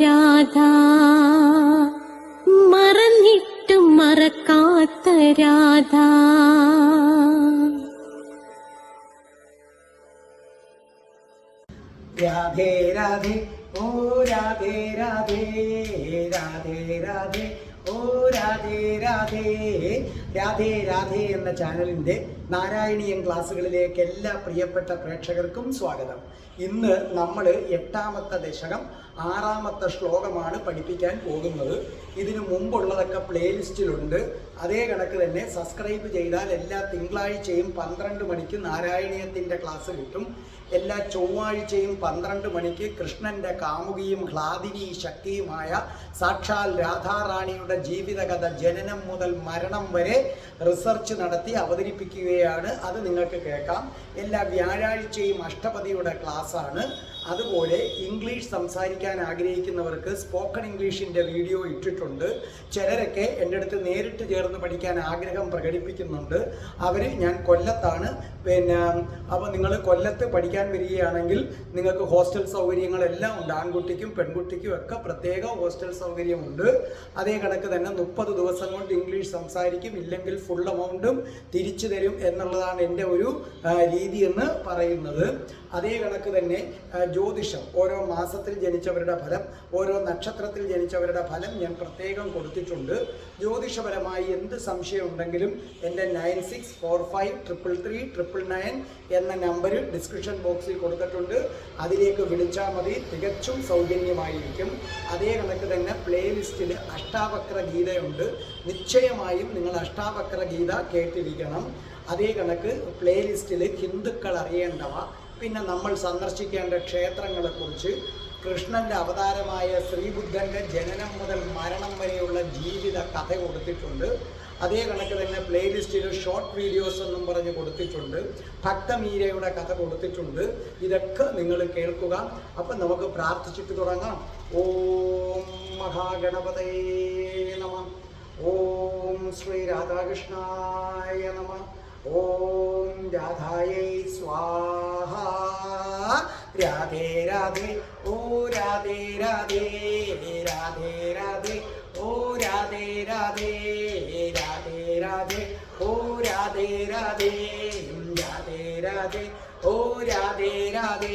രാധ. മറന്നിട്ടും മറക്കാത്ത രാധ. രാധേ രാധേ ഓ രാധേ രാധേ രാധേ രാധേ ഓ രാധേ രാധേ രാധേ രാധേ എന്ന ചാനലിന്റെ നാരായണീയൻ ക്ലാസ്സുകളിലേക്ക് എല്ലാ പ്രിയപ്പെട്ട പ്രേക്ഷകർക്കും സ്വാഗതം. ഇന്ന് നമ്മൾ എട്ടാമത്തെ ദശകം ആറാമത്തെ ശ്ലോകമാണ് പഠിപ്പിക്കാൻ പോകുന്നത്. ഇതിനു മുമ്പുള്ളതൊക്കെ പ്ലേലിസ്റ്റിലുണ്ട്. അതേ കണക്ക് തന്നെ സബ്സ്ക്രൈബ് ചെയ്താൽ എല്ലാ തിങ്കളാഴ്ചയും പന്ത്രണ്ട് മണിക്ക് നാരായണീയത്തിന്റെ ക്ലാസ് കിട്ടും. എല്ലാ ചൊവ്വാഴ്ചയും പന്ത്രണ്ട് മണിക്ക് കൃഷ്ണന്റെ കാമുകിയും ഹ്ലാദിനി ശക്തിയുമായ സാക്ഷാൽ രാധാറാണിയുടെ ജീവിതകഥ ജനനം മുതൽ മരണം വരെ റിസർച്ച് നടത്തി അവതരിപ്പിക്കുകയാണ്. അത് നിങ്ങൾക്ക് കേൾക്കാം. എല്ലാ വ്യാഴാഴ്ചയും അഷ്ടപതിയുടെ ക്ലാസ്സാണ്. അതുപോലെ ഇംഗ്ലീഷ് സംസാരിക്കാൻ ആഗ്രഹിക്കുന്നവർക്ക് സ്പോക്കൺ ഇംഗ്ലീഷിന്റെ വീഡിയോ ഇട്ടിട്ടുണ്ട്. ചിലരൊക്കെ എന്റെ അടുത്ത് നേരിട്ട് ചേർന്ന് പഠിക്കാൻ ആഗ്രഹം പ്രകടിപ്പിക്കുന്നുണ്ട്. അവർ ഞാൻ കൊല്ലത്താണ്. പിന്നെ അപ്പോൾ നിങ്ങൾ കൊല്ലത്ത് പഠിക്കാൻ വരികയാണെങ്കിൽ നിങ്ങൾക്ക് ഹോസ്റ്റൽ സൗകര്യങ്ങളെല്ലാം ഉണ്ട്. ആൺകുട്ടിക്കും പെൺകുട്ടിക്കും ഒക്കെ പ്രത്യേക ഹോസ്റ്റൽ സൗകര്യമുണ്ട്. അതേ കണക്ക് തന്നെ മുപ്പത് ദിവസം കൊണ്ട് ഇംഗ്ലീഷ് സംസാരിക്കും. ഇല്ലെങ്കിൽ ഫുൾ എമൗണ്ടും തിരിച്ചു തരും എന്നുള്ളതാണ് എന്റെ ഒരു രീതി എന്ന് പറയുന്നത്. അതേ കണക്ക് തന്നെ ജ്യോതിഷം. ഓരോ മാസത്തിൽ ജനിച്ചവരുടെ ഫലം ഓരോ നക്ഷത്രത്തിൽ ജനിച്ചവരുടെ ഫലം ഞാൻ പ്രത്യേകം കൊടുത്തിട്ടുണ്ട്. ജ്യോതിഷപരമായി എന്ത് സംശയം ഉണ്ടെങ്കിലും എന്റെ nine six four five triple three triple nine എന്ന നമ്പറിൽ ഡിസ്ക്രിപ്ഷൻ ബോക്സിൽ കൊടുത്തിട്ടുണ്ട്. അതിലേക്ക് വിളിച്ചാൽ മതി തികച്ചും സൗജന്യമായിരിക്കും. അതേ കണക്ക് തന്നെ പ്ലേലിസ്റ്റിൽ അഷ്ടാവക്ര ഗീതയുണ്ട്. നിശ്ചയമായും നിങ്ങൾ അഷ്ടാവക്ര ഗീത കേട്ടിരിക്കണം. അതേ കണക്ക് പ്ലേലിസ്റ്റിൽ ഹിന്ദുക്കൾ അറിയേണ്ടവ പിന്നെ നമ്മൾ സന്ദർശിക്കേണ്ട ക്ഷേത്രങ്ങളെക്കുറിച്ച് കൃഷ്ണന്റെ അവതാരമായ ശ്രീബുദ്ധന്റെ ജനനം മുതൽ മരണം വരെയുള്ള ജീവിത കഥ കൊടുത്തിട്ടുണ്ട്. അതേ കണക്ക് തന്നെ പ്ലേലിസ്റ്റിൽ ഷോർട്ട് വീഡിയോസ് എന്നും പറഞ്ഞ് കൊടുത്തിട്ടുണ്ട്. ഭക്തമീരയുടെ കഥ കൊടുത്തിട്ടുണ്ട്. ഇതൊക്കെ നിങ്ങൾ കേൾക്കുക. അപ്പം നമുക്ക് പ്രാർത്ഥിച്ചിട്ട് തുടങ്ങാം. ഓം മഹാഗണപതയേ നമ. ഓം ശ്രീ രാധാകൃഷ്ണായ നമ. ഓം രാധായൈ സ്വാഹ രാധേ രാധേ ഓ രാധേ രാധേ രാധേ രാധേ ഓ രാധേ രാധേ രാധേ രാധേ ഓ രാധേ രാധേ രാധേ രാധേ ഓ രാധേ രാധേ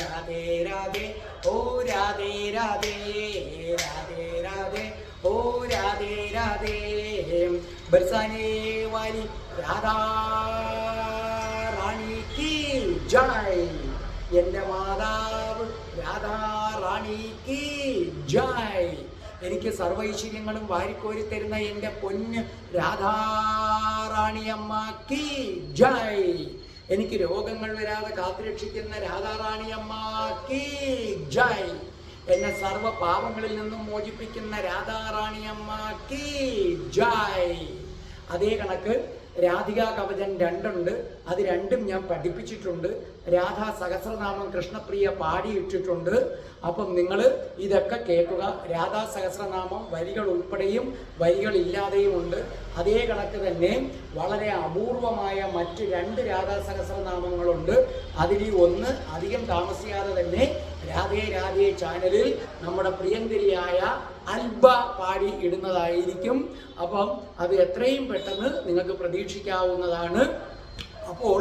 രാധേ രാധേ ഓ രാധേ രാധേ രാധേ രാധേ ഓ രാധേ രാധേ ബർസാനെ വാലി രാധാ റാണിക്ക് ജയ്. എന്റെ മാതാവ് രാധാ റാണിക്ക് ജയ്. എനിക്ക് സർവൈശ്വര്യങ്ങളും വാരിക്കോരി തരുന്ന എന്റെ പൊന്ന് രാധാറാണിയമ്മ കി ജയ്. എനിക്ക് രോഗങ്ങൾ വരാതെ കാത്തുരക്ഷിക്കുന്ന രാധാറാണിയമ്മ കി ജയ്. എന്നെ സർവ പാപങ്ങളിൽ നിന്നും മോചിപ്പിക്കുന്ന രാധാറാണിയമ്മ കീ ജയ്. അതേ കണക്ക് രാധിക കവചൻ രണ്ടുണ്ട്. അത് രണ്ടും ഞാൻ പഠിപ്പിച്ചിട്ടുണ്ട്. രാധാ സഹസ്രനാമം കൃഷ്ണപ്രിയ പാടിയിട്ടിട്ടുണ്ട്. അപ്പം നിങ്ങൾ ഇതൊക്കെ കേൾക്കുക. രാധാ സഹസ്രനാമം വരികൾ ഉൾപ്പെടെയും വരികൾ ഇല്ലാതെയും ഉണ്ട്. അതേ കണക്ക് തന്നെ വളരെ അപൂർവമായ മറ്റ് രണ്ട് രാധാ സഹസ്രനാമങ്ങളുണ്ട്. അതിൽ ഒന്ന് അധികം താമസിയാതെ തന്നെ രാധേ രാധേ ചാനലിൽ നമ്മുടെ പ്രിയങ്കരിയായ അൽബ പാടി ഇടുന്നതായിരിക്കും. അപ്പം അത് എത്രയും പെട്ടെന്ന് നിങ്ങൾക്ക് പ്രതീക്ഷിക്കാവുന്നതാണ്. അപ്പോൾ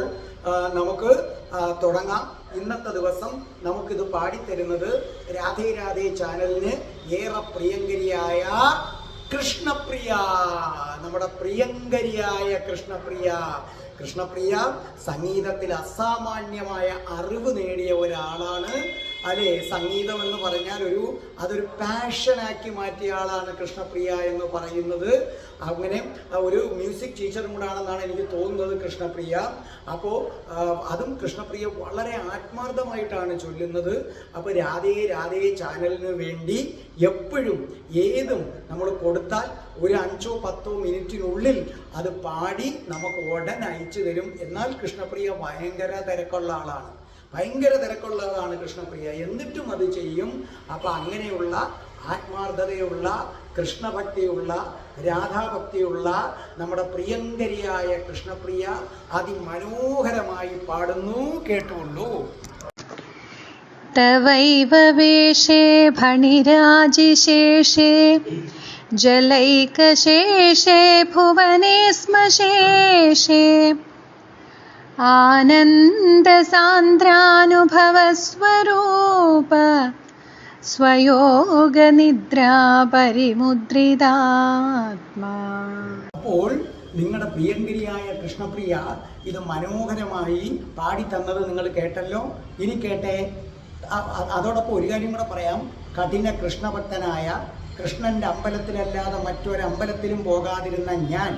നമുക്ക് തുടങ്ങാം. ഇന്നത്തെ ദിവസം നമുക്കിത് പാടിത്തരുന്നത് രാധേ രാധേ ചാനലിന് ഏറെ പ്രിയങ്കരിയായ കൃഷ്ണപ്രിയ നമ്മുടെ പ്രിയങ്കരിയായ കൃഷ്ണപ്രിയ. കൃഷ്ണപ്രിയ സംഗീതത്തിൽ അസാമാന്യമായ അറിവ് നേടിയ ഒരാളാണ്. അല്ലെ? സംഗീതം എന്ന് പറഞ്ഞാൽ ഒരു അതൊരു പാഷനാക്കി മാറ്റിയ ആളാണ് കൃഷ്ണപ്രിയ എന്ന് പറയുന്നത്. അങ്ങനെ ഒരു മ്യൂസിക് ടീച്ചറും കൂടാണെന്നാണ് എനിക്ക് തോന്നുന്നത് കൃഷ്ണപ്രിയ. അപ്പോൾ അതും കൃഷ്ണപ്രിയ വളരെ ആത്മാർത്ഥമായിട്ടാണ് ചൊല്ലുന്നത്. അപ്പോൾ രാധേ രാധേ ചാനലിന് വേണ്ടി എപ്പോഴും ഏതും നമ്മൾ കൊടുത്താൽ ഒരു അഞ്ചോ പത്തോ മിനിറ്റിനുള്ളിൽ അത് പാടി നമുക്ക് ഉടൻ അയച്ചു തരും. എന്നാൽ കൃഷ്ണപ്രിയ ഭയങ്കര തിരക്കുള്ള ആളാണ്. ഭയങ്കര തിരക്കുള്ളതാണ് കൃഷ്ണപ്രിയ. എന്നിട്ടും അത് ചെയ്യും. അപ്പൊ അങ്ങനെയുള്ള ആത്മാർത്ഥതയുള്ള കൃഷ്ണഭക്തിയുള്ള രാധാഭക്തിയുള്ള നമ്മുടെ പ്രിയങ്കരിയായ കൃഷ്ണപ്രിയ അതിമനോഹരമായി പാടുന്നു. കേട്ടുള്ളൂ തവൈവ വേഷേ ഫണിരാജിശേഷേ ജലൈകശേഷേ ഭുവനേസ്മശേഷേ आनन्दसान्द्रानुभवस्वरूप स्वयोगनिद्रा परिमुद्रितात्मा അപ്പോൾ നിങ്ങളുടെ പ്രിയങ്കരിയായ കൃഷ്ണപ്രിയ ഇത് മനോഹരമായി പാടി തന്നത് നിങ്ങൾ കേട്ടല്ലോ ഇനി കേട്ടെ അ- അ- അതോടൊപ്പം ഒരു കാര്യം കൂടെ പറയാം കഠിന കൃഷ്ണഭക്തനായ കൃഷ്ണന്റെ അമ്പലത്തിലല്ലാതെ മറ്റൊരമ്പലത്തിലും പോകാതിരുന്ന ഞാൻ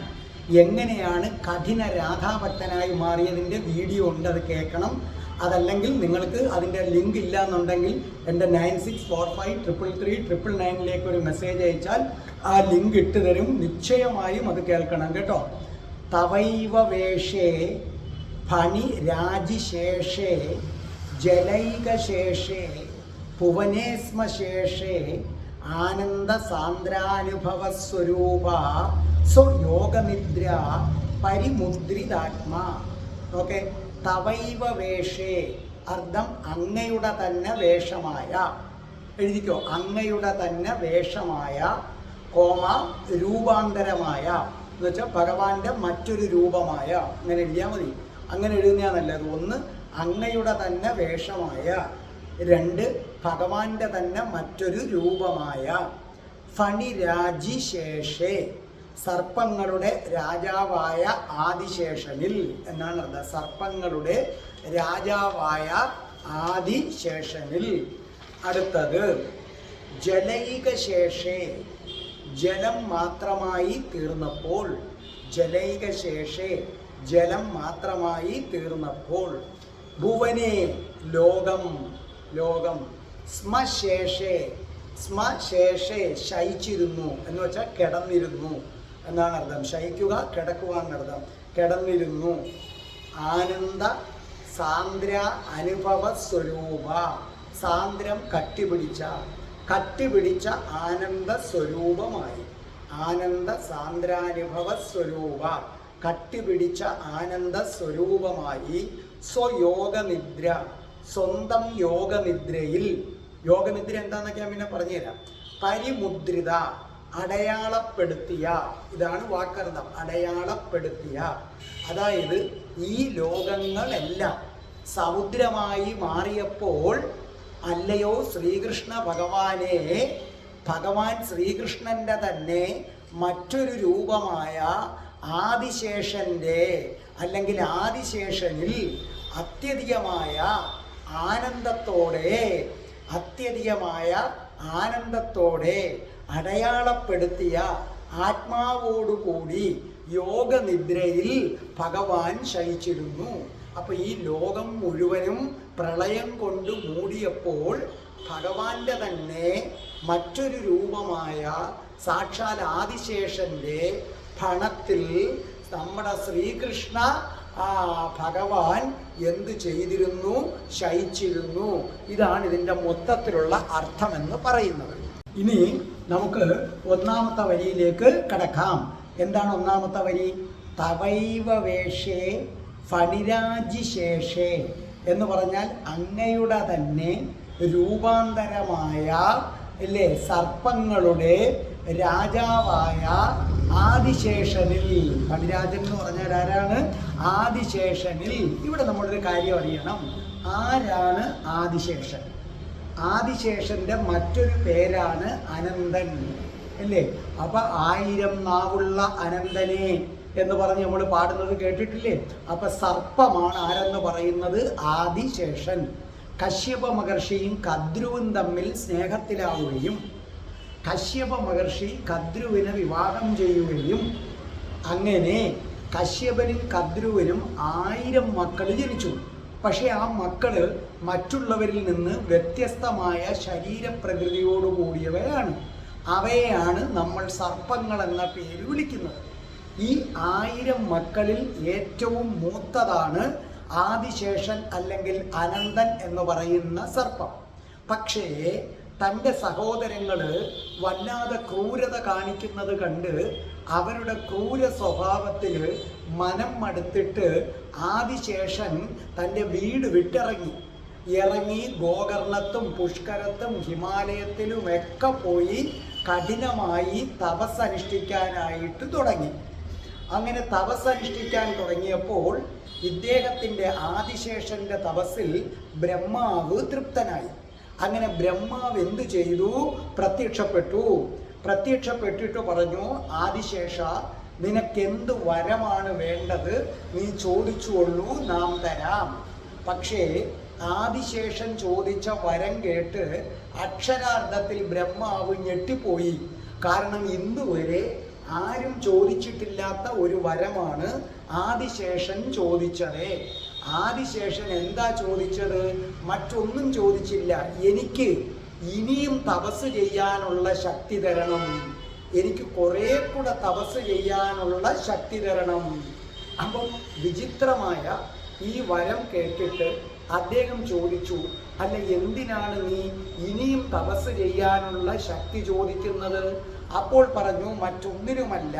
എങ്ങനെയാണ് കഠിന രാധാഭക്തനായി മാറിയതിന്റെ വീഡിയോ ഉണ്ട് അത് കേൾക്കണം. അതല്ലെങ്കിൽ നിങ്ങൾക്ക് അതിന്റെ ലിങ്ക് ഇല്ല എന്നുണ്ടെങ്കിൽ എന്റെ nine six four five triple three triple നയനിലേക്ക് ഒരു മെസ്സേജ് അയച്ചാൽ ആ ലിങ്ക് ഇട്ട് തരും. നിശ്ചയമായും അത് കേൾക്കണം കേട്ടോ. തവൈവ വേഷേ ഫണി രാജിശേഷേ ജലൈകശേഷേ പുവനേസ്മശേഷേ ആനന്ദ സാന്ദ്രാനുഭവ യോഗനിദ്ര പരിമുദ്രിതാത്മ. ഓക്കെ തവൈവ വേഷേ. അർത്ഥം അങ്ങയുടെ തന്നെ വേഷമായ. എഴുതിക്കോ അങ്ങയുടെ തന്നെ വേഷമായ കോമ രൂപാന്തരമായ. എന്ന് വെച്ചാൽ ഭഗവാന്റെ മറ്റൊരു രൂപമായ. അങ്ങനെ എഴുതിയാൽ മതി. അങ്ങനെ എഴുതുന്നതാ നല്ലത് ഒന്ന് അങ്ങയുടെ തന്നെ വേഷമായ. രണ്ട് ഭഗവാന്റെ തന്നെ മറ്റൊരു രൂപമായ. ഫണിരാജിശേഷേ സർപ്പങ്ങളുടെ രാജാവായ ആദിശേഷനിൽ എന്നാണ് അർത്ഥം. സർപ്പങ്ങളുടെ രാജാവായ ആദിശേഷനിൽ. അടുത്തത് ജലൈകശേഷേ ജലം മാത്രമായി തീർന്നപ്പോൾ ജലൈക ശേഷേ ജലം മാത്രമായി തീർന്നപ്പോൾ ഭുവനെ ലോകം ലോകം സ്മശേഷേ സ്മശേഷേ ശയിച്ചിരുന്നു. എന്ന് വെച്ചാൽ കിടന്നിരുന്നു. എന്നാണ് അർത്ഥം ശയിക്കുക കിടക്കുക എന്നർത്ഥം. കിടന്നിരുന്നു. ആനന്ദ സാന്ദ്ര അനുഭവ സ്വരൂപ. സാന്ദ്രം കട്ടിപിടിച്ച കട്ടിപിടിച്ച ആനന്ദ സ്വരൂപമായി. ആനന്ദ സാന്ദ്രാനുഭവ സ്വരൂപ. കട്ടിപിടിച്ച ആനന്ദ സ്വരൂപമായി. സ്വയോഗനിദ്ര. സ്വന്തം യോഗനിദ്രയിൽ. യോഗനിദ്ര എന്താന്നൊക്കെ ഞാൻ പിന്നെ പറഞ്ഞുതരാം. പരിമുദ്രിത. അടയാളപ്പെടുത്തിയ. ഇതാണ് വാക്കർത്ഥം. അടയാളപ്പെടുത്തിയ. അതായത് ഈ ലോകങ്ങളെല്ലാം സമുദ്രമായി മാറിയപ്പോൾ അല്ലയോ ശ്രീകൃഷ്ണ ഭഗവാനെ ഭഗവാൻ ശ്രീകൃഷ്ണന്റെ തന്നെ മറ്റൊരു രൂപമായ ആദിശേഷന്റെ അല്ലെങ്കിൽ ആദിശേഷനിൽ അത്യധികമായ ആനന്ദത്തോടെ അത്യധികമായ ആനന്ദത്തോടെ അടയാളപ്പെടുത്തിയ ആത്മാവോടുകൂടി യോഗനിദ്രയിൽ ഭഗവാൻ ശയിച്ചിരുന്നു അപ്പോൾ ഈ ലോകം മുഴുവനും പ്രളയം കൊണ്ട് മൂടിയപ്പോൾ ഭഗവാന്റെ തന്നെ മറ്റൊരു രൂപമായ സാക്ഷാൽ ആദിശേഷന്റെ ഭണത്തിൽ നമ്മുടെ ശ്രീകൃഷ്ണ ആ ഭഗവാൻ എന്ത് ചെയ്തിരുന്നു? ശയിച്ചിരുന്നു. ഇതാണ് ഇതിന്റെ മൊത്തത്തിലുള്ള അർത്ഥമെന്ന് പറയുന്നത്. ഇനി നമുക്ക് ഒന്നാമത്തെ വരിയിലേക്ക് കടക്കാം. എന്താണ് ഒന്നാമത്തെ വരി? തവൈവ വേഷേ ഫണിരാജിശേഷേ എന്ന് പറഞ്ഞാൽ അങ്ങയുടെ തന്നെ രൂപാന്തരമായ അല്ലേ സർപ്പങ്ങളുടെ രാജാവായ ആദിശേഷനിൽ. ഫണിരാജൻ എന്ന് പറഞ്ഞാൽ ആരാണ് ആദിശേഷനിൽ. ഇവിടെ നമ്മളൊരു കാര്യം അറിയണം. ആരാണ് ആദിശേഷൻ? ആദിശേഷന്റെ മറ്റൊരു പേരാണ് അനന്തൻ. അല്ലേ? അപ്പൊ ആയിരം നാവുള്ള അനന്തനെ എന്ന് പറഞ്ഞ് നമ്മൾ പാടുന്നത് കേട്ടിട്ടില്ലേ? അപ്പൊ സർപ്പമാണ് ആരെന്ന് പറയുന്നത്? ആദിശേഷൻ. കശ്യപ മഹർഷിയും കദ്രുവും തമ്മിൽ സ്നേഹത്തിലാവുകയും കശ്യപ മഹർഷി കദ്രുവിനെ വിവാഹം ചെയ്യുകയും അങ്ങനെ കശ്യപനും കദ്രുവിനും ആയിരം മക്കൾ ജനിച്ചു. പക്ഷേ ആ മക്കൾ മറ്റുള്ളവരിൽ നിന്ന് വ്യത്യസ്തമായ ശരീരപ്രകൃതിയോട് കൂടിയവയാണ് അവയെയാണ് നമ്മൾ സർപ്പങ്ങൾ എന്ന പേര് വിളിക്കുന്നത്. ഈ ആയിരം മക്കളിൽ ഏറ്റവും മൂത്തതാണ് ആദിശേഷൻ അല്ലെങ്കിൽ അനന്തൻ എന്ന് പറയുന്ന സർപ്പം. പക്ഷേ തന്റെ സഹോദരങ്ങൾ വല്ലാതെ ക്രൂരത കാണിക്കുന്നത് കണ്ട് അവരുടെ ക്രൂര സ്വഭാവത്തിൽ മനം മടുത്തിട്ട് ആദിശേഷൻ തന്റെ വീട് വിട്ടിറങ്ങി. ഇറങ്ങി ഗോകർണത്തും പുഷ്കരത്തും ഹിമാലയത്തിലും ഒക്കെ പോയി കഠിനമായി തപസ് തപസ്സനുഷ്ഠിക്കാനായിട്ട് തുടങ്ങി. അങ്ങനെ തപസ് അനുഷ്ഠിക്കാൻ തുടങ്ങിയപ്പോൾ ഇദ്ദേഹത്തിന്റെ ആദിശേഷന്റെ തപസ്സിൽ ബ്രഹ്മാവ് തൃപ്തനായി. അങ്ങനെ ബ്രഹ്മാവ് എന്ത് ചെയ്തു? പ്രത്യക്ഷപ്പെട്ടു. പ്രത്യക്ഷപ്പെട്ടിട്ട് പറഞ്ഞു ആദിശേഷ നിനക്കെന്ത് വരമാണ് വേണ്ടത്? നീ ചോദിച്ചുകൊള്ളൂ നാം തരാം. പക്ഷേ ആദിശേഷൻ ചോദിച്ച വരം കേട്ട് അക്ഷരാർത്ഥത്തിൽ ബ്രഹ്മാവ് ഞെട്ടിപ്പോയി. കാരണം ഇന്ന് വരെ ആരും ചോദിച്ചിട്ടില്ലാത്ത ഒരു വരമാണ് ആദിശേഷൻ ചോദിച്ചത്. ആദിശേഷൻ എന്താ ചോദിച്ചത്? മറ്റൊന്നും ചോദിച്ചില്ല. എനിക്ക് ഇനിയും തപസ് ചെയ്യാനുള്ള ശക്തി തരണം. എനിക്ക് കുറേ കൂടെ തപസ് ചെയ്യാനുള്ള ശക്തി തരണം. അപ്പം വിചിത്രമായ ഈ വരം കേട്ടിട്ട് അദ്ദേഹം ചോദിച്ചു അല്ല എന്തിനാണ് നീ ഇനിയും തപസ് ചെയ്യാനുള്ള ശക്തി ചോദിക്കുന്നത്? അപ്പോൾ പറഞ്ഞു മറ്റൊന്നിനുമല്ല.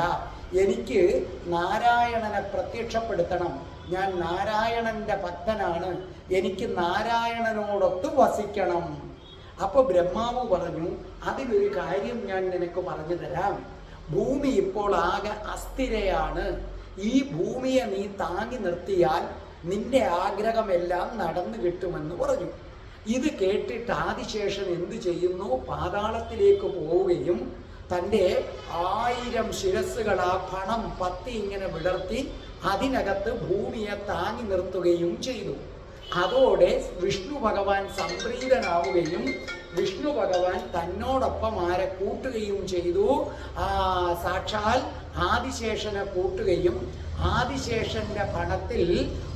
എനിക്ക് നാരായണനെ പ്രത്യക്ഷപ്പെടുത്തണം. ഞാൻ നാരായണന്റെ ഭക്തനാണ്. എനിക്ക് നാരായണനോടൊത്ത് വസിക്കണം. അപ്പോൾ ബ്രഹ്മാവ് പറഞ്ഞു അതിലൊരു കാര്യം ഞാൻ നിനക്ക് പറഞ്ഞു തരാം. ഭൂമി ഇപ്പോൾ ആകെ അസ്ഥിരയാണ്. ഈ ഭൂമിയെ നീ താങ്ങി നിർത്തിയാൽ നിന്റെ ആഗ്രഹമെല്ലാം നടന്നു കിട്ടുമെന്ന് പറഞ്ഞു. ഇത് കേട്ടിട്ട് ആദിശേഷൻ എന്തു ചെയ്യുന്നു? പാതാളത്തിലേക്ക് പോവുകയും തന്റെ ആയിരം ശിരസ്സുകൾ ആ പണം പത്തി ഇങ്ങനെ വിടർത്തി അതിനകത്ത് ഭൂമിയെ താങ്ങി നിർത്തുകയും ചെയ്തു. അതോടെ വിഷ്ണു ഭഗവാൻ സംപ്രീതനാവുകയും വിഷ്ണു ഭഗവാൻ തന്നോടൊപ്പം ആരെ കൂട്ടുകയും ചെയ്തു. സാക്ഷാൽ ആദിശേഷനെ കൂട്ടുകയും ആദിശേഷന്റെ പണത്തിൽ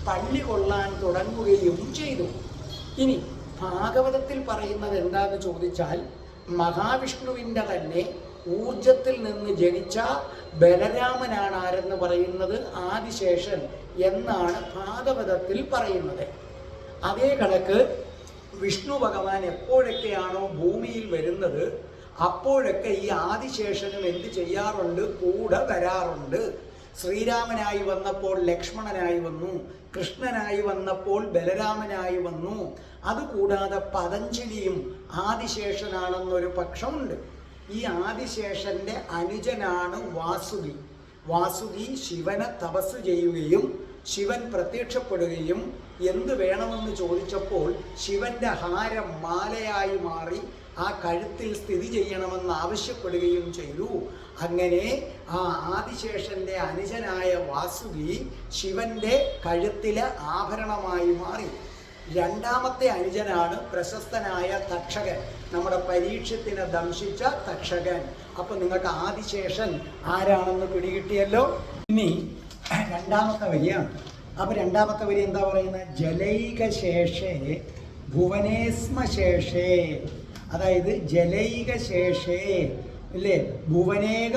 പള്ളി കൊള്ളാൻ തുടങ്ങുകയും ചെയ്തു. ഇനി ഭാഗവതത്തിൽ പറയുന്നത് എന്താന്ന് ചോദിച്ചാൽ മഹാവിഷ്ണുവിന്റെ തന്നെ ഊർജത്തിൽ നിന്ന് ജനിച്ച ബലരാമനാണ് പറയുന്നത് ആദിശേഷൻ എന്നാണ് ഭാഗവതത്തിൽ പറയുന്നത്. അതേ കണക്ക് വിഷ്ണു ഭഗവാൻ എപ്പോഴൊക്കെയാണോ ഭൂമിയിൽ വരുന്നത് അപ്പോഴൊക്കെ ഈ ആദിശേഷനും എന്ത് ചെയ്യാറുണ്ട്? കൂടെ വരാറുണ്ട്. ശ്രീരാമനായി വന്നപ്പോൾ ലക്ഷ്മണനായി വന്നു കൃഷ്ണനായി വന്നപ്പോൾ ബലരാമനായി വന്നു. അതുകൂടാതെ പതഞ്ജലിയും ആദിശേഷനാണെന്നൊരു പക്ഷമുണ്ട്. ഈ ആദിശേഷന്റെ അനുജനാണ് വാസുകി. വാസുകി ശിവനെ തപസ് ചെയ്യുകയും ശിവൻ പ്രത്യക്ഷപ്പെടുകയും എന്ത് വേണമെന്ന് ചോദിച്ചപ്പോൾ ശിവന്റെ ഹാരം മാലയായി മാറി ആ കഴുത്തിൽ സ്ഥിതി ചെയ്യണമെന്ന് ആവശ്യപ്പെടുകയും ചെയ്തു. അങ്ങനെ ആ ആദിശേഷന്റെ അനുജനായ വാസുകി ശിവന്റെ കഴുത്തിലെ ആഭരണമായി മാറി. രണ്ടാമത്തെ അനുജനാണ് പ്രശസ്തനായ തക്ഷകൻ. നമ്മുടെ പരീക്ഷത്തിനെ ദംശിച്ച തക്ഷകൻ. അപ്പൊ നിങ്ങൾക്ക് ആദിശേഷൻ ആരാണെന്ന് പിടികിട്ടിയല്ലോ? ഇനി രണ്ടാമത്തെ വരിയാണ് അപ്പൊ രണ്ടാമത്തെ വരി എന്താ പറയുന്നത്? ജലൈക ശേഷേ ഭുവനേസ്മ ശേഷേ. അതായത് ജലൈക ശേഷേ അല്ലേ ഭുവനേക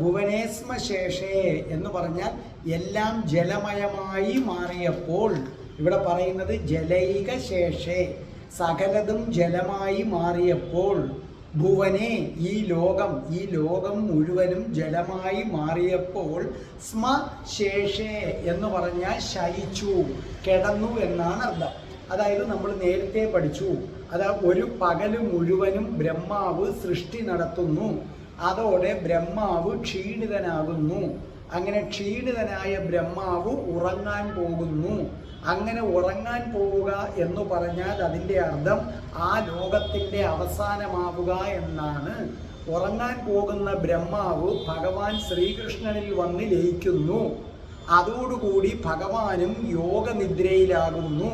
ഭുവനേസ്മ ശേഷേ എന്ന് പറഞ്ഞാൽ എല്ലാം ജലമയമായി മാറിയപ്പോൾ ഇവിടെ പറയുന്നത് ജലൈക ശേഷേ. സകലതും ജലമായി മാറിയപ്പോൾ ഭുവനെ ഈ ലോകം ഈ ലോകം മുഴുവനും ജലമായി മാറിയപ്പോൾ സ്മ ശേഷേ എന്ന് പറഞ്ഞാൽ ശയിച്ചു കിടന്നു എന്നാണ് അർത്ഥം. അതായത് നമ്മൾ നേരത്തെ പഠിച്ചു അതാ ഒരു പകൽ മുഴുവനും ബ്രഹ്മാവ് സൃഷ്ടി നടത്തുന്നു അതോടെ ബ്രഹ്മാവ് ക്ഷീണിതനാകുന്നു. അങ്ങനെ ക്ഷീണിതനായ ബ്രഹ്മാവ് ഉറങ്ങാൻ പോകുന്നു. അങ്ങനെ ഉറങ്ങാൻ പോവുക എന്ന് പറഞ്ഞാൽ അതിന്റെ അർത്ഥം ആ ലോകത്തിന്റെ അവസാനമാവുക എന്നാണ്. ഉറങ്ങാൻ പോകുന്ന ബ്രഹ്മാവ് ഭഗവാൻ ശ്രീകൃഷ്ണനിൽ വന്ന് ലയിക്കുന്നു. അതോടുകൂടി ഭഗവാനും യോഗനിദ്രയിലാകുന്നു.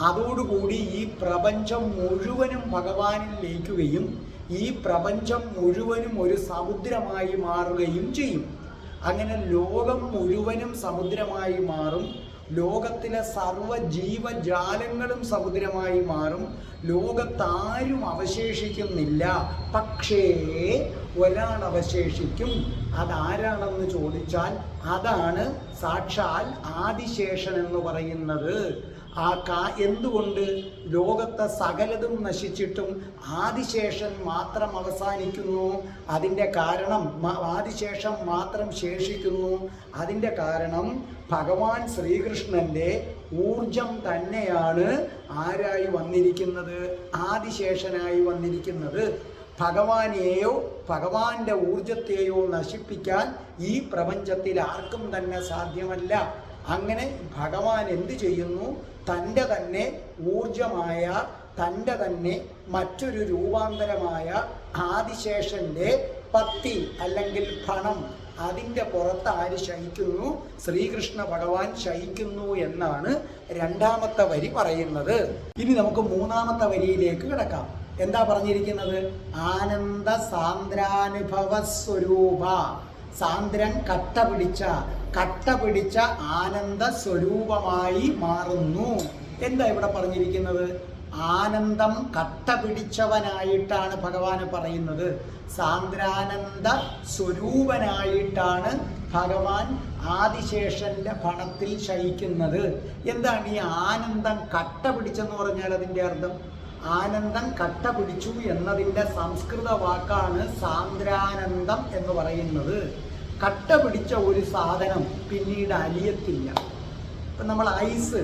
അതോടുകൂടി ഈ പ്രപഞ്ചം മുഴുവനും ഭഗവാനിൽ ലയിക്കുകയും ഈ പ്രപഞ്ചം മുഴുവനും ഒരു സമുദ്രമായി മാറുകയും ചെയ്യും. അങ്ങനെ ലോകം മുഴുവനും സമുദ്രമായി മാറും. ലോകത്തിലെ സർവ ജീവജാലങ്ങളും സമുദ്രമായി മാറും. ലോകത്താരും അവശേഷിക്കുന്നില്ല. പക്ഷേ ഒരാൾ അവശേഷിക്കും അതാരാണെന്ന് ചോദിച്ചാൽ അതാണ് സാക്ഷാൽ ആദിശേഷൻ എന്ന് പറയുന്നത്. ആ കാ എന്തുകൊണ്ട് ലോകത്തെ സകലതും നശിച്ചിട്ടും ആദിശേഷൻ മാത്രം അവസാനിക്കുന്നു? അതിന്റെ കാരണം ആദിശേഷം മാത്രം ശേഷിക്കുന്നു. അതിന്റെ കാരണം ഭഗവാൻ ശ്രീകൃഷ്ണന്റെ ഊർജം തന്നെയാണ് ആരായി വന്നിരിക്കുന്നത്? ആദിശേഷനായി വന്നിരിക്കുന്നത് ഭഗവാനെയോ ഭഗവാന്റെ ഊർജത്തെയോ നശിപ്പിക്കാൻ ഈ പ്രപഞ്ചത്തിൽ ആർക്കും തന്നെ സാധ്യമല്ല. അങ്ങനെ ഭഗവാൻ എന്ത് ചെയ്യുന്നു? തന്റെ തന്നെ ഊർജമായ തന്റെ തന്നെ മറ്റൊരു രൂപാന്തരമായ ആദിശേഷന്റെ പത്തി അല്ലെങ്കിൽ പണം അതിന്റെ പുറത്ത് ആര് ശയിക്കുന്നു ശ്രീകൃഷ്ണ ഭഗവാൻ ശയിക്കുന്നു എന്നാണ് രണ്ടാമത്തെ വരി പറയുന്നത്. ഇനി നമുക്ക് മൂന്നാമത്തെ വരിയിലേക്ക് കിടക്കാം. എന്താ പറഞ്ഞിരിക്കുന്നത്? ആനന്ദ സാന്ദ്രാനുഭവ സ്വരൂപ സാന്ദ്രൻ കട്ട പിടിച്ച കട്ട പിടിച്ച ആനന്ദ സ്വരൂപമായി മാറുന്നു. എന്താ ഇവിടെ പറഞ്ഞിരിക്കുന്നത്? ആനന്ദം കട്ട പിടിച്ചവനായിട്ടാണ് ഭഗവാന് പറയുന്നത്. സാന്ദ്രാനന്ദ സ്വരൂപനായിട്ടാണ് ഭഗവാൻ ആദിശേഷന്റെ പണത്തിൽ ശയിക്കുന്നത്. എന്താണ് ഈ ആനന്ദം കട്ട പിടിച്ചെന്ന് പറഞ്ഞാൽ അതിന്റെ അർത്ഥം? ആനന്ദം കട്ട പിടിച്ചു എന്നതിന്റെ സംസ്കൃത വാക്കാണ് സാന്ദ്രാനന്ദം എന്ന് പറയുന്നത്. കട്ട പിടിച്ച ഒരു സാധനം പിന്നീട് അലിയത്തില്ല. ഇപ്പം നമ്മൾ ഐസ്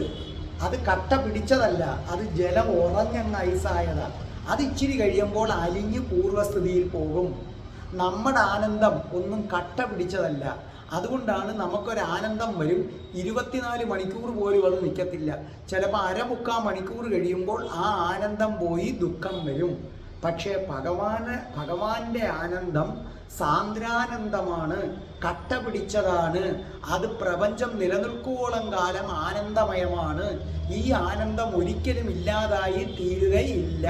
അത് കട്ട പിടിച്ചതല്ല അത് ജലം ഉറഞ്ഞെന്ന ഐസായതാണ് അത് ഇച്ചിരി കഴിയുമ്പോൾ അലിഞ്ഞ് പൂർവസ്ഥിതിയിൽ പോകും. നമ്മുടെ ആനന്ദം ഒന്നും കട്ട പിടിച്ചതല്ല. അതുകൊണ്ടാണ് നമുക്കൊരു ആനന്ദം വരും. ഇരുപത്തിനാല് മണിക്കൂർ പോലും അത് നിൽക്കത്തില്ല. ചിലപ്പോൾ അരമുക്കാൽ മണിക്കൂർ കഴിയുമ്പോൾ ആ ആനന്ദം പോയി ദുഃഖം വരും. പക്ഷേ ഭഗവാന് ഭഗവാന്റെ ആനന്ദം സാന്ദ്രാനന്ദമാണ്. കട്ട പിടിച്ചതാണ്. അത് പ്രപഞ്ചം നിലനിൽക്കുവോളം കാലം ആനന്ദമയമാണ്. ഈ ആനന്ദം ഒരിക്കലും ഇല്ലാതായി തീരുകയില്ല.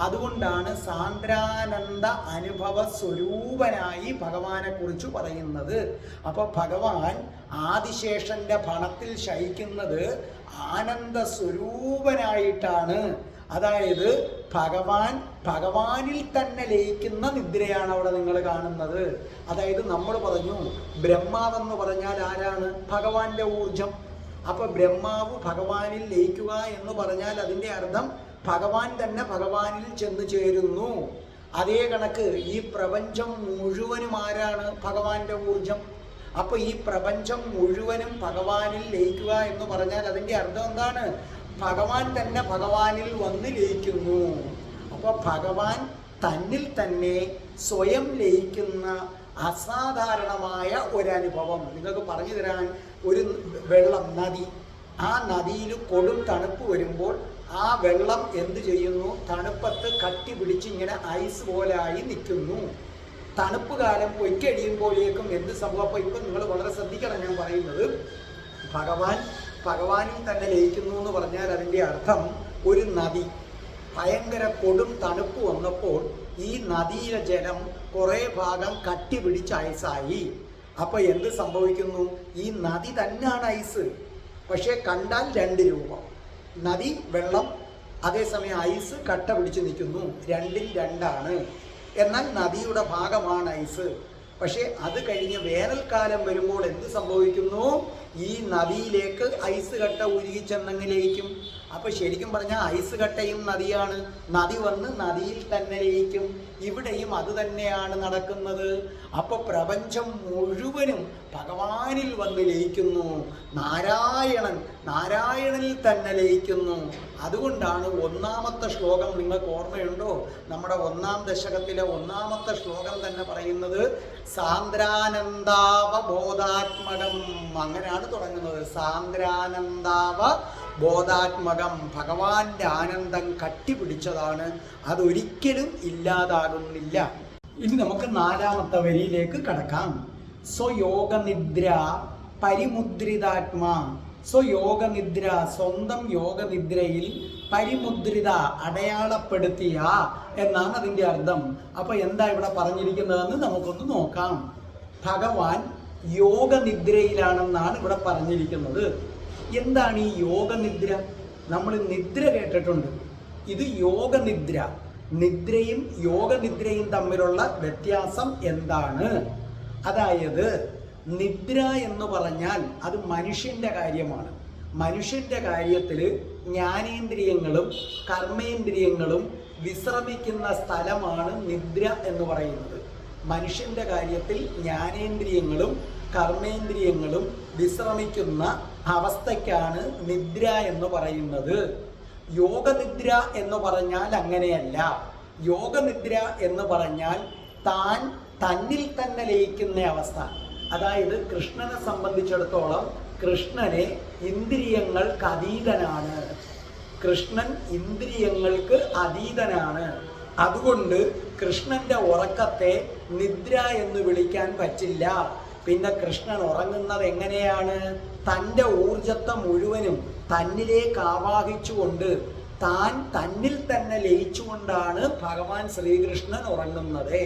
അതുകൊണ്ടാണ് സാന്ദ്രാനന്ദ അനുഭവ സ്വരൂപനായി ഭഗവാനെ കുറിച്ച് പറയുന്നത്. അപ്പൊ ഭഗവാൻ ആദിശേഷന്റെ ഭണത്തിൽ ശയിക്കുന്നത് ആനന്ദ സ്വരൂപനായിട്ടാണ്. അതായത് ഭഗവാൻ ഭഗവാനിൽ തന്നെ ലയിക്കുന്ന നിദ്രയാണ് അവിടെ നിങ്ങൾ കാണുന്നത്. അതായത് നമ്മൾ പറഞ്ഞു ബ്രഹ്മാവെന്ന് പറഞ്ഞാൽ ആരാണ്? ഭഗവാന്റെ ഊർജം. അപ്പൊ ബ്രഹ്മാവ് ഭഗവാനിൽ ലയിക്കുക എന്ന് പറഞ്ഞാൽ അതിന്റെ അർത്ഥം ഭഗവാൻ തന്നെ ഭഗവാനിൽ ചെന്ന് ചേരുന്നു. അതേ കണക്ക് ഈ പ്രപഞ്ചം മുഴുവനും ആരാണ്? ഭഗവാന്റെ ഊർജം. അപ്പൊ ഈ പ്രപഞ്ചം മുഴുവനും ഭഗവാനിൽ ലയിക്കുക എന്ന് പറഞ്ഞാൽ അതിന്റെ അർത്ഥം എന്താണ്? ഭഗവാൻ തന്നെ ഭഗവാനിൽ വന്ന് ലയിക്കുന്നു. അപ്പൊ ഭഗവാൻ തന്നിൽ തന്നെ സ്വയം ലയിക്കുന്ന അസാധാരണമായ ഒരനുഭവം. നിങ്ങൾക്ക് പറഞ്ഞു തരാൻ ഒരു വെള്ളം നദി. ആ നദിയിൽ കൊടും തണുപ്പ് വരുമ്പോൾ ആ വെള്ളം എന്ത് ചെയ്യുന്നു? തണുപ്പത്ത് കട്ടി പിടിച്ച് ഇങ്ങനെ ഐസ് പോലായി നിൽക്കുന്നു. തണുപ്പ് കാലം പൊയ്ക്കഴിയുമ്പോഴേക്കും എന്ത് സംഭവം? അപ്പോൾ ഇപ്പം നിങ്ങൾ വളരെ ശ്രദ്ധിക്കണം ഞാൻ പറയുന്നത്. ഭഗവാൻ ഭഗവാനിൽ തന്നെ ലയിക്കുന്നു എന്ന് പറഞ്ഞാൽ അതിന്റെ അർത്ഥം ഒരു നദി. ഭയങ്കര കൊടും തണുപ്പ് വന്നപ്പോൾ ഈ നദിയിലെ ജലം കുറേ ഭാഗം കട്ടി പിടിച്ച് ഐസായി. അപ്പോൾ എന്ത് സംഭവിക്കുന്നു? ഈ നദി തന്നെയാണ് ഐസ്. പക്ഷേ കണ്ടാൽ രണ്ട് രൂപം. നദി വെള്ളം അതേസമയം ഐസ് കട്ട പിടിച്ച് നിൽക്കുന്നു. രണ്ടിൽ രണ്ടാണ്. എന്നാൽ നദിയുടെ ഭാഗമാണ് ഐസ്. പക്ഷേ അത് കഴിഞ്ഞ് വേനൽക്കാലം വരുമ്പോൾ എന്ത് സംഭവിക്കുന്നു? ഈ നദിയിലേക്ക് ഐസ് കട്ട ഉരുകി ചെന്നങ്ങിലേക്കും അപ്പൊ ശരിക്കും പറഞ്ഞാൽ ഐസ് കട്ടയും നദിയാണ്. നദി വന്ന് നദിയിൽ തന്നെ ലയിക്കും. ഇവിടെയും അത് തന്നെയാണ് നടക്കുന്നത്. അപ്പൊ പ്രപഞ്ചം മുഴുവനും ഭഗവാനിൽ വന്ന് ലയിക്കുന്നു. നാരായണൻ നാരായണനിൽ തന്നെ ലയിക്കുന്നു. അതുകൊണ്ടാണ് ഒന്നാമത്തെ ശ്ലോകം നിങ്ങൾക്ക് ഓർമ്മയുണ്ടോ? നമ്മുടെ ഒന്നാം ദശകത്തിലെ ഒന്നാമത്തെ ശ്ലോകം തന്നെ പറയുന്നത് സാന്ദ്രാനന്ദാവ ബോധാത്മകം അങ്ങനെയാണ് തുടങ്ങുന്നത്. സാന്ദ്രാനന്ദാവ ബോധാത്മകം ഭഗവാന്റെ ആനന്ദം കട്ടിപിടിച്ചതാണ്. അതൊരിക്കലും ഇല്ലാതാകുന്നില്ല. ഇനി നമുക്ക് നാലാമത്തെ വരിയിലേക്ക് കടക്കാം. സ്വയോഗനിദ്ര പരിമുദ്രിതാത്മാ. സ്വയോഗനിദ്ര സ്വന്തം യോഗനിദ്രയിൽ പരിമുദ്രിത അടയാളപ്പെടുത്തിയ എന്നാണ് അതിന്റെ അർത്ഥം. അപ്പൊ എന്താ ഇവിടെ പറഞ്ഞിരിക്കുന്നതെന്ന് നമുക്കൊന്ന് നോക്കാം. ഭഗവാൻ യോഗനിദ്രയിലാണെന്നാണ് ഇവിടെ പറഞ്ഞിരിക്കുന്നത്. എന്താണ് ഈ യോഗനിദ്ര? നമ്മൾ നിദ്ര കേട്ടിട്ടുണ്ട്. ഇത് യോഗനിദ്ര. നിദ്രയും യോഗനിദ്രയും തമ്മിലുള്ള വ്യത്യാസം എന്താണ്? അതായത് നിദ്ര എന്ന് പറഞ്ഞാൽ അത് മനുഷ്യന്റെ കാര്യമാണ്. മനുഷ്യന്റെ കാര്യത്തിൽ ജ്ഞാനേന്ദ്രിയങ്ങളും കർമ്മേന്ദ്രിയങ്ങളും വിശ്രമിക്കുന്ന സ്ഥലമാണ് നിദ്ര എന്ന് പറയുന്നത്. മനുഷ്യന്റെ കാര്യത്തിൽ ജ്ഞാനേന്ദ്രിയങ്ങളും കർമ്മേന്ദ്രിയങ്ങളും വിശ്രമിക്കുന്ന അവസ്ഥയ്ക്കാണ് നിദ്ര എന്ന് പറയുന്നത്. യോഗനിദ്ര എന്ന് പറഞ്ഞാൽ അങ്ങനെയല്ല. യോഗനിദ്ര എന്ന് പറഞ്ഞാൽ താൻ തന്നിൽ തന്നെ ലയിക്കുന്ന അവസ്ഥ. അതായത് കൃഷ്ണനെ സംബന്ധിച്ചിടത്തോളം കൃഷ്ണനെ ഇന്ദ്രിയങ്ങൾക്ക് അതീതനാണ്. കൃഷ്ണൻ ഇന്ദ്രിയങ്ങൾക്ക് അതീതനാണ്. അതുകൊണ്ട് കൃഷ്ണന്റെ ഉറക്കത്തെ നിദ്ര എന്ന് വിളിക്കാൻ പറ്റില്ല. പിന്നെ കൃഷ്ണൻ ഉറങ്ങുന്നത് എങ്ങനെയാണ്? തന്റെ ഊർജത്തെ മുഴുവനും തന്നിലേക്ക് ആവാഹിച്ചുകൊണ്ട് താൻ തന്നിൽ തന്നെ ലയിച്ചുകൊണ്ടാണ് ഭഗവാൻ ശ്രീകൃഷ്ണൻ ഉറങ്ങുന്നത്.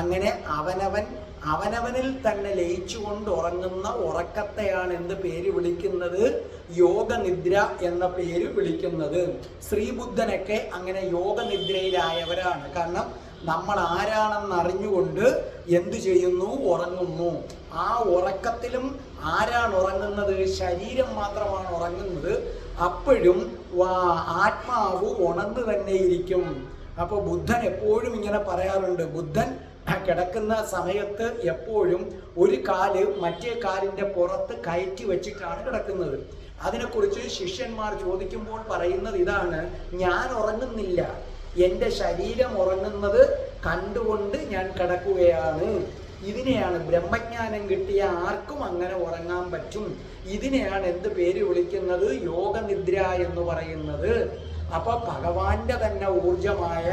അങ്ങനെ അവനവൻ അവനവനിൽ തന്നെ ലയിച്ചുകൊണ്ട് ഉറങ്ങുന്ന ഉറക്കത്തെയാണ് എന്ത് പേര് വിളിക്കുന്നത് യോഗനിദ്ര എന്ന പേര് വിളിക്കുന്നത്. ശ്രീബുദ്ധനൊക്കെ അങ്ങനെ യോഗനിദ്രയിലായവരാണ്. കാരണം നമ്മൾ ആരാണെന്ന് അറിഞ്ഞുകൊണ്ട് എന്തു ചെയ്യുന്നു? ഉറങ്ങുന്നു. ആ ഉറക്കത്തിലും ആരാണ് ഉറങ്ങുന്നത്? ശരീരം മാത്രമാണ് ഉറങ്ങുന്നത്. അപ്പോഴും ആത്മാവ് ഉണർന്നു തന്നെ ഇരിക്കും. അപ്പോൾ ബുദ്ധൻ എപ്പോഴും ഇങ്ങനെ പറയാറുണ്ട്. ബുദ്ധൻ കിടക്കുന്ന സമയത്ത് എപ്പോഴും ഒരു കാൽ മറ്റേ കാലിന്റെ പുറത്ത് കയറ്റി വെച്ചിട്ടാണ് കിടക്കുന്നത്. അതിനെക്കുറിച്ച് ശിഷ്യന്മാർ ചോദിക്കുമ്പോൾ പറയുന്നത് ഇതാണ്. ഞാൻ ഉറങ്ങുന്നില്ല. എന്റെ ശരീരം ഉറങ്ങുന്നത് കണ്ടുകൊണ്ട് ഞാൻ കിടക്കുകയാണ്. ഇതിനെയാണ് ബ്രഹ്മജ്ഞാനം കിട്ടിയ ആർക്കും അങ്ങനെ ഉറങ്ങാൻ പറ്റും. ഇതിനെയാണ് എന്ത് പേര് വിളിക്കുന്നത്? യോഗനിദ്ര എന്ന് പറയുന്നത്. അപ്പൊ ഭഗവാന്റെ തന്നെ ഊർജമായ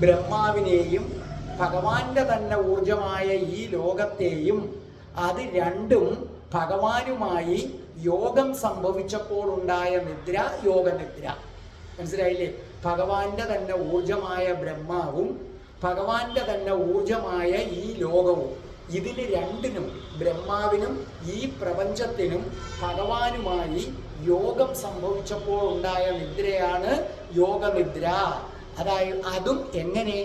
ബ്രഹ്മാവിനെയും ഭഗവാന്റെ തന്നെ ഊർജമായ ഈ ലോകത്തെയും അത് രണ്ടും ഭഗവാനുമായി യോഗം സംഭവിച്ചപ്പോൾ ഉണ്ടായ നിദ്ര യോഗനിദ്ര. മനസ്സിലായില്ലേ? ഭഗവാന്റെ തന്നെ ഊർജമായ ബ്രഹ്മാവും ഭഗവാന്റെ തന്നെ ഊർജമായ ഈ ലോകവും ഇതിൽ രണ്ടിനും ബ്രഹ്മാവിനും ഈ പ്രപഞ്ചത്തിനും ഭഗവാനുമായി യോഗം സംഭവിച്ചപ്പോൾ ഉണ്ടായ നിദ്രയാണ് യോഗനിദ്ര. അതായത് അതും എങ്ങനെ?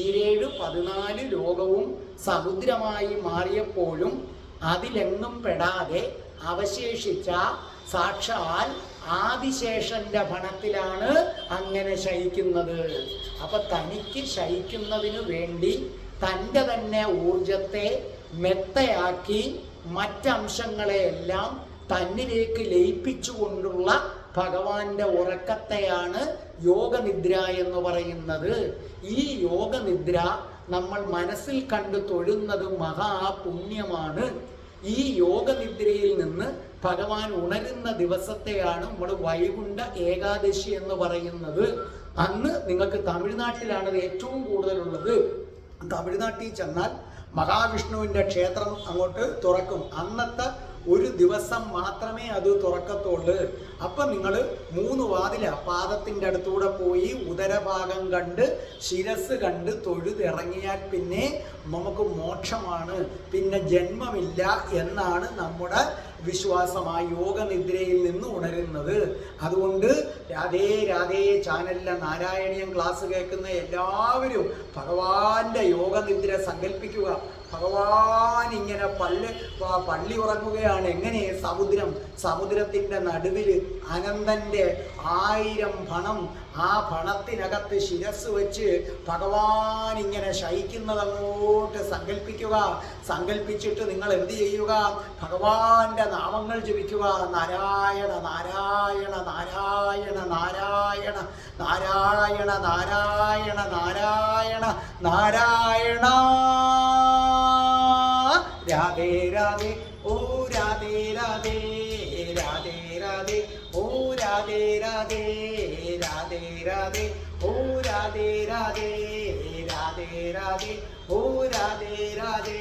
ഈരേഴ് പതിനാല് ലോകവും സമുദ്രമായി മാറിയപ്പോഴും അതിലെങ്ങും പെടാതെ അവശേഷിച്ച സാക്ഷാൽ ആദിശേഷന്റെ ഭണത്തിലാണ് അങ്ങനെ ശയിക്കുന്നത്. അപ്പൊ തനിക്ക് ശയിക്കുന്നതിനു വേണ്ടി തന്റെ തന്നെ ഊർജത്തെ മെത്തയാക്കി മറ്റംശങ്ങളെയെല്ലാം തന്നിലേക്ക് ലയിപ്പിച്ചുകൊണ്ടുള്ള ഭഗവാന്റെ ഉറക്കത്തെയാണ് യോഗനിദ്ര എന്ന് പറയുന്നത്. ഈ യോഗനിദ്ര നമ്മൾ മനസ്സിൽ കണ്ടു തൊഴുന്നത് മഹാപുണ്യമാണ് ഈ യോഗനിദ്രയിൽ നിന്ന് ഭഗവാൻ ഉണരുന്ന ദിവസത്തെയാണ് നമ്മൾ വൈകുണ്ഠ ഏകാദശി എന്ന് പറയുന്നത്. അന്ന് നിങ്ങൾക്ക് തമിഴ്നാട്ടിലാണ് ഏറ്റവും കൂടുതലുള്ളത്. തമിഴ്നാട്ടിൽ ചെന്നാൽ മഹാവിഷ്ണുവിന്റെ ക്ഷേത്രം അങ്ങോട്ട് തുറക്കും. അന്നത്തെ ഒരു ദിവസം മാത്രമേ അത് തുറക്കത്തുള്ളൂ. അപ്പം നിങ്ങൾ മൂന്ന് വാതില പാദത്തിന്റെ അടുത്തൂടെ പോയി ഉദരഭാഗം കണ്ട് ശിരസ് കണ്ട് തൊഴുതിറങ്ങിയാൽ പിന്നെ നമുക്ക് മോക്ഷമാണ്. പിന്നെ ജന്മമില്ല എന്നാണ് നമ്മുടെ വിശ്വാസമായി യോഗനിദ്രയിൽ നിന്ന് ഉണരുന്നത്. അതുകൊണ്ട് രാധേ രാധേ ചാനലിലെ നാരായണീയം ക്ലാസ് കേൾക്കുന്ന എല്ലാവരും ഭഗവാന്റെ യോഗനിദ്ര സങ്കല്പിക്കുക. ഭഗവാൻ ഇങ്ങനെ പള്ളി പള്ളി ഉറക്കുകയാണ്. എങ്ങനെ? സമുദ്രം. സമുദ്രത്തിന്റെ നടുവിൽ അനന്തന്റെ ആയിരം പണം ആ പണത്തിനകത്ത് ശിരസ് വെച്ച് ഭഗവാൻ ഇങ്ങനെ ശയിക്കുന്നത് സങ്കല്പിക്കുക സങ്കല്പിച്ചിട്ട് നിങ്ങൾ എന്ത് ചെയ്യുക? ഭഗവാന്റെ നാമങ്ങൾ ജപിക്കുക. നാരായണ നാരായണ നാരായണ നാരായണ നാരായണ നാരായണ നാരായണ നാരായണ. രാധേ രാധേ ഓ രാധേ രാധേ രാധേ രാധേ ഓ രാധേ രാധേ രാധേ രാധേ ഓ രാധേ രാധേ രാധേ രാധേ ഓ രാധേ രാധേ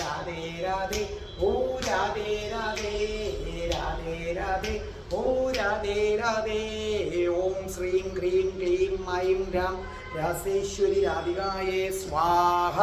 രാധേ രാധേ ഓ രാധേ രാധേ രാധേ രാധേ ഓ രാധേ രാധേ ഓം ശ്രീം ക്രീം ക്ലീം മൈം രാം രാസേശ്വരി രാധികായേ സ്വാഹ